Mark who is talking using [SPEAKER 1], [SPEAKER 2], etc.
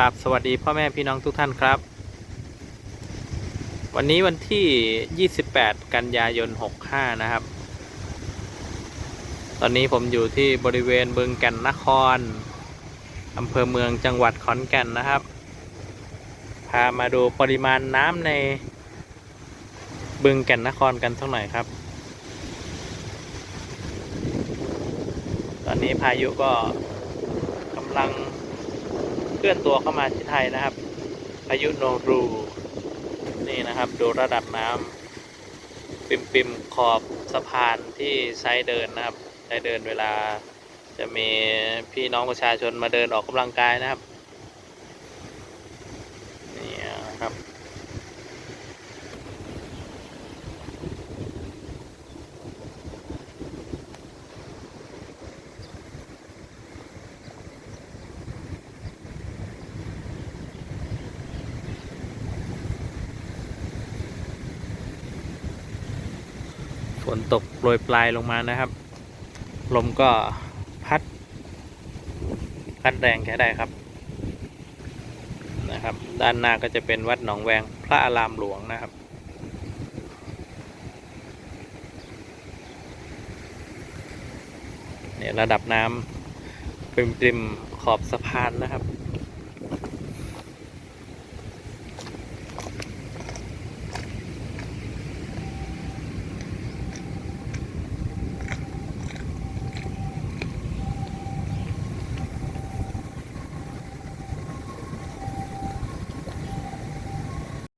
[SPEAKER 1] ราบสวัสดีพ่อแม่พี่น้องทุกท่านครับ วันนี้วันที่ 28 กันยายน 65 นะครับ ตอนนี้ผมอยู่ที่บริเวณบึงแก่นนครอำเภอเมืองจังหวัดขอนแก่นนะครับ พามาดูปริมาณน้ำในบึงแก่นนครกันสักหน่อยครับ ตอนนี้พายุก็กำลัง เคลื่อนตัวเข้ามาที่ไทยนะครับพายุโนรูนี่นะครับดูระดับน้ำปิมปิมขอบสะพานที่ใช้เดินนะครับใช้เดินเวลา จะมีพี่น้องประชาชนมาเดินออกกำลังกายนะครับ นี่นะครับ ฝ นตกโปรยปลายลงมานะครับ ลมก็พัด พัดแรงแค่ได้ครับนะครับ ด้านหน้าก็จะเป็นวัดหนองแวงพระอารามหลวงนะครับ เนี่ยระดับน้ำปริมๆขอบสะพานนะครับ